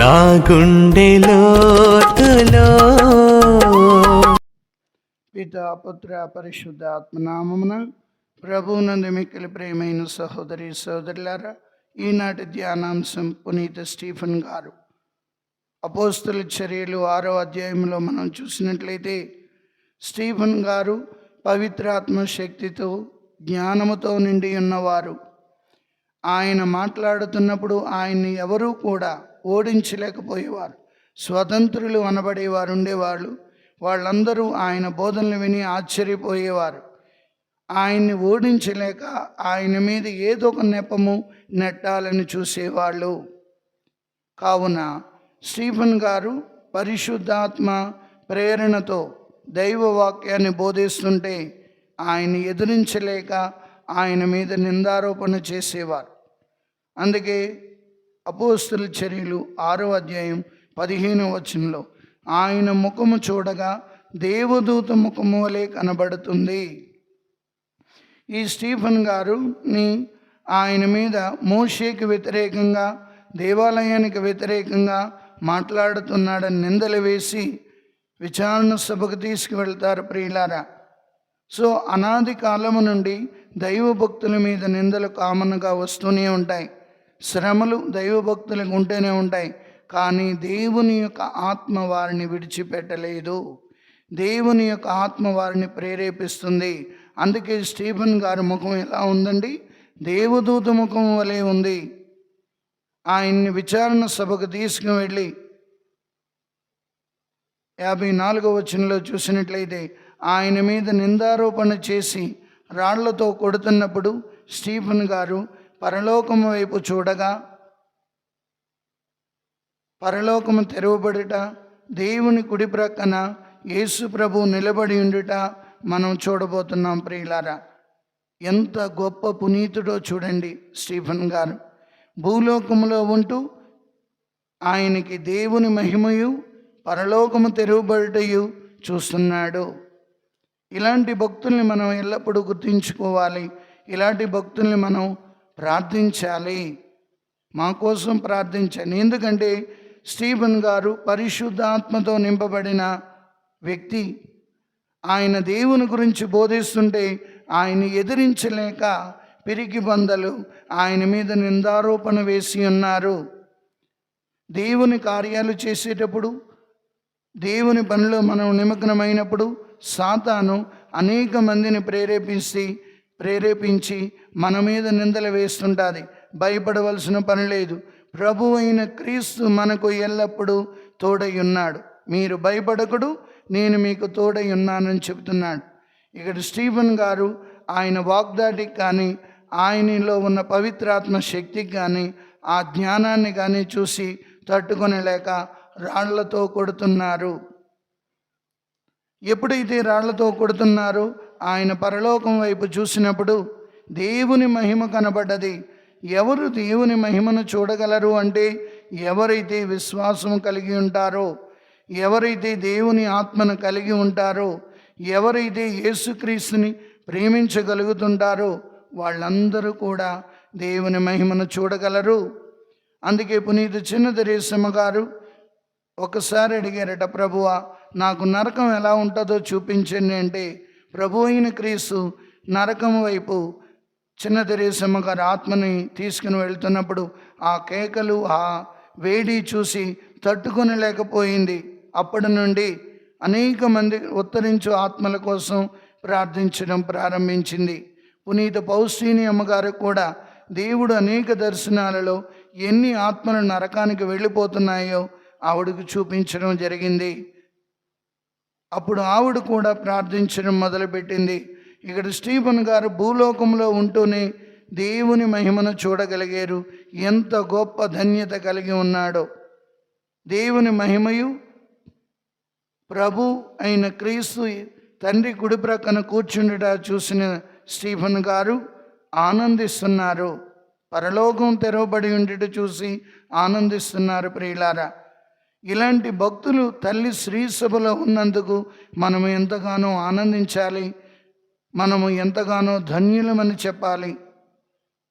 నా గుండె పిత పుత్ర పరిశుద్ధ ఆత్మనామమున ప్రభువునందు మిక్కిలి ప్రేమైన సహోదరి సహోదరులారా ఈనాటి ధ్యానాంశం పునీత స్టీఫన్ గారు. అపోస్తుల చర్యలు ఆరో అధ్యాయంలో మనం చూసినట్లయితే స్టీఫన్ గారు పవిత్రాత్మ శక్తితో జ్ఞానముతో నిండి ఉన్నవారు. ఆయన మాట్లాడుతున్నప్పుడు ఆయన్ని ఎవరూ కూడా ఓడించలేకపోయేవారు. స్వతంత్రులు అనబడేవారు ఉండేవాళ్ళు వాళ్ళందరూ ఆయన బోధనలు విని ఆశ్చర్యపోయేవారు. ఆయన్ని ఓడించలేక ఆయన మీద ఏదో ఒక నెపము నెట్టాలని చూసేవాళ్ళు. కావున స్టీఫన్ గారు పరిశుద్ధాత్మ ప్రేరణతో దైవ వాక్యాన్ని బోధిస్తుంటే ఆయన ఎదిరించలేక ఆయన మీద నిందారోపణ చేసేవారు. అందుకే అపోస్తుల చర్యలు ఆరో అధ్యాయం పదిహేను వచనంలో. ఆయన ముఖము చూడగా దేవదూత ముఖము వలె కనబడుతుంది. ఈ స్టీఫన్ గారుని ఆయన మీద మోషేకి వ్యతిరేకంగా దేవాలయానికి వ్యతిరేకంగా మాట్లాడుతున్నాడని నిందలు వేసి విచారణ సభకు తీసుకువెళ్తారు ప్రియులారా. సో అనాది కాలము నుండి దైవ భక్తుల మీద నిందలు కామన్గా వస్తూనే ఉంటాయి. శ్రమలు దైవభక్తులకు ఉంటేనే ఉంటూనే ఉంటాయి. కానీ దేవుని యొక్క ఆత్మ వారిని విడిచిపెట్టలేదు. దేవుని యొక్క ఆత్మ వారిని ప్రేరేపిస్తుంది. అందుకే స్టీఫెన్ గారి ముఖం ఎలా ఉందండి? దేవదూత ముఖం వలె ఉంది. ఆయన్ని విచారణ సభకు తీసుకువెళ్ళి యాభై నాలుగో వచనంలో చూసినట్లయితే ఆయన మీద నిందారోపణ చేసి రాళ్ళతో కొడుతున్నప్పుడు స్టీఫెన్ గారు పరలోకము వైపు చూడగా పరలోకము తెరవబడుట దేవుని కుడి ప్రక్కన యేసు ప్రభు నిలబడి ఉండుట మనం చూడబోతున్నాం ప్రియులారా. ఎంత గొప్ప పునీతుడో చూడండి స్టీఫన్ గారు. భూలోకములో ఉంటూ ఆయనకి దేవుని మహిమయు పరలోకము తెరవబడుటయు చూస్తున్నాడు. ఇలాంటి భక్తుల్ని మనం ఎల్లప్పుడూ గుర్తుంచుకోవాలి. ఇలాంటి భక్తుల్ని మనం ప్రార్థించాలి. మా కోసం ప్రార్థించండి. ఎందుకంటే స్టీఫన్ గారు పరిశుద్ధాత్మతో నింపబడిన వ్యక్తి. ఆయన దేవుని గురించి బోధిస్తుంటే ఆయన ఎదిరించలేక పిరికి బందలు ఆయన మీద నిందారోపణ వేసి ఉన్నారు. దేవుని కార్యాలు చేసేటప్పుడు దేవుని పనిలో మనం నిమగ్నమైనప్పుడు సాతాను అనేక మందిని ప్రేరేపిస్తే ప్రేరేపించి మన మీద నిందలు వేస్తుంటుంది. భయపడవలసిన పని లేదు. ప్రభు అయిన క్రీస్తు మనకు ఎల్లప్పుడూ తోడై ఉన్నాడు. మీరు భయపడకుడు నేను మీకు తోడై ఉన్నానని చెబుతున్నాడు. ఇక్కడ స్టీఫన్ గారు ఆయన వాగ్దాటికి కానీ ఆయనలో ఉన్న పవిత్రాత్మ శక్తికి కానీ ఆ జ్ఞానాన్ని కానీ చూసి తట్టుకొనలేక రాళ్ళతో కొడుతున్నారు. ఎప్పుడైతే రాళ్ళతో కొడుతున్నారో ఆయన పరలోకం వైపు చూసినప్పుడు దేవుని మహిమ కనబడ్డది. ఎవరు దేవుని మహిమను చూడగలరు అంటే ఎవరైతే విశ్వాసం కలిగి ఉంటారో ఎవరైతే దేవుని ఆత్మను కలిగి ఉంటారో ఎవరైతే యేసుక్రీస్తుని ప్రేమించగలుగుతుంటారో వాళ్ళందరూ కూడా దేవుని మహిమను చూడగలరు. అందుకే పునీత చిన్నదరేశమ్మ గారు ఒకసారి అడిగారట ప్రభువా నాకు నరకం ఎలా ఉంటుందో చూపించండి అంటే ప్రభు అయిన క్రీస్తు నరకం వైపు చిన్న తెరేసమ్మ గారి ఆత్మని తీసుకుని వెళ్తున్నప్పుడు ఆ కేకలు ఆ వేడి చూసి తట్టుకొని లేకపోయింది అప్పటి నుండి అనేక మంది ఉత్తరించు ఆత్మల కోసం ప్రార్థించడం ప్రారంభించింది. పునీత పౌశ్రీని అమ్మగారు కూడా దేవుడు అనేక దర్శనాలలో ఎన్ని ఆత్మలు నరకానికి వెళ్ళిపోతున్నాయో ఆవిడకు చూపించడం జరిగింది. అప్పుడు ఆవిడ కూడా ప్రార్థించడం మొదలుపెట్టింది. ఇక్కడ స్టీఫన్ గారు భూలోకంలో ఉంటూనే దేవుని మహిమను చూడగలిగారు. ఎంత గొప్ప ధన్యత కలిగి ఉన్నాడో. దేవుని మహిమయు ప్రభు అయిన క్రీస్తు తండ్రి కుడి ప్రక్కన కూర్చుండుట చూసిన స్టీఫన్ గారు ఆనందిస్తున్నారు. పరలోకం తెరవబడి ఉండేట చూసి ఆనందిస్తున్నారు ప్రియులారా. ఇలాంటి భక్తులు తల్లి శ్రీ సభలో ఉన్నందుకు మనం ఎంతగానో ఆనందించాలి. మనము ఎంతగానో ధన్యులమని చెప్పాలి.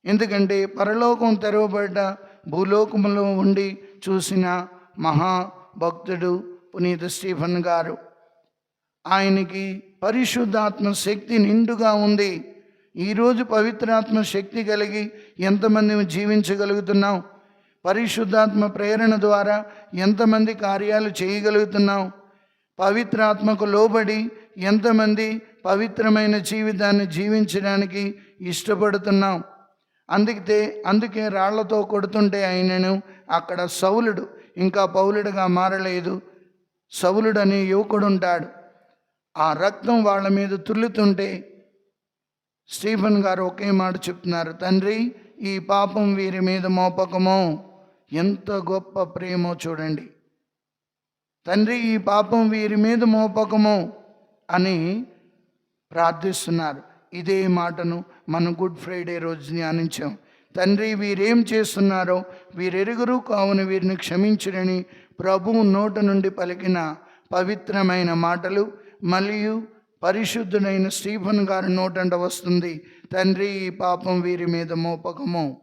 ఎందుకంటే పరలోకం తెరవబడ్డ భూలోకములో ఉండి చూసిన మహాభక్తుడు పునీత స్టీఫన్ గారు. ఆయనకి పరిశుద్ధాత్మ శక్తి నిండుగా ఉంది. ఈరోజు పవిత్రాత్మ శక్తి కలిగి ఎంతమంది జీవించగలుగుతున్నాం? పరిశుద్ధాత్మ ప్రేరణ ద్వారా ఎంతమంది కార్యాలు చేయగలుగుతున్నాం పవిత్రాత్మకు లోబడి ఎంతమంది పవిత్రమైన జీవితాన్ని జీవించడానికి ఇష్టపడుతున్నాం అందుకే అందుకే రాళ్ళతో కొడుతుంటే ఆయనను అక్కడ సౌలుడు ఇంకా పౌలుడుగా మారలేదు. సౌలుడు అనే యువకుడు ఉంటాడు ఆ రక్తం వాళ్ళ మీద తుల్లుతుంటే స్టీఫన్ గారు ఒకే మాట చెప్తున్నారు తండ్రి ఈ పాపం వీరి మీద మోపకమో. ఎంత గొప్ప ప్రేమో చూడండి. తండ్రి ఈ పాపం వీరి మీద మోపకము అని ప్రార్థిస్తున్నారు. ఇదే మాటను మనం గుడ్ ఫ్రైడే రోజు ధ్యానించాం. తండ్రి వీరేం చేస్తున్నారో వీరెరుగురు కావున వీరిని క్షమించురని ప్రభువు నోట నుండి పలికిన పవిత్రమైన మాటలు మరియు పరిశుద్ధుడైన స్టీఫన్ గారి నోటంట వస్తుంది. తండ్రి ఈ పాపం వీరి మీద మోపకము.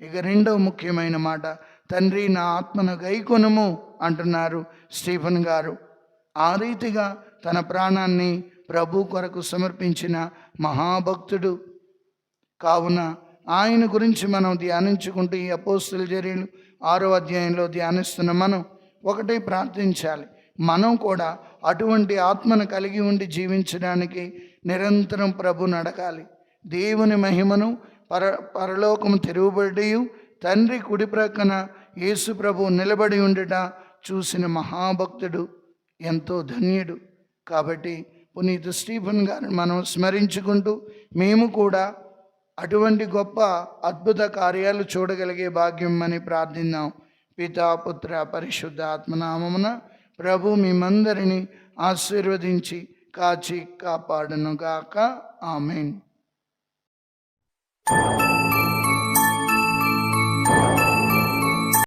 ఇక రెండవ ముఖ్యమైన మాట తండ్రి నా ఆత్మను గైకొనుము అంటున్నారు స్టీఫన్ గారు. ఆ రీతిగా తన ప్రాణాన్ని ప్రభు కొరకు సమర్పించిన మహాభక్తుడు. కావున ఆయన గురించి మనం ధ్యానించుకుంటూ ఈ అపోస్తుల చర్యలు ఆరో అధ్యాయంలో ధ్యానిస్తున్న మనం ఒకటే ప్రార్థించాలి. మనం కూడా అటువంటి ఆత్మను కలిగి ఉండి జీవించడానికి నిరంతరం ప్రభు నడకాలి. దేవుని మహిమను పర పరలోకము తెరువబడి తండ్రి కుడి ప్రక్కన యేసు ప్రభు నిలబడి ఉండట చూసిన మహాభక్తుడు ఎంతో ధన్యుడు. కాబట్టి పునీత స్టీఫన్ గారిని మనం స్మరించుకుంటూ మేము కూడా అటువంటి గొప్ప అద్భుత కార్యాలు చూడగలిగే భాగ్యం అని ప్రార్థిద్దాం పితా పుత్ర పరిశుద్ధ ఆత్మనామమున ప్రభు మిమ్మందరిని ఆశీర్వదించి కాచి కాపాడనుగాక. ఆమెన్.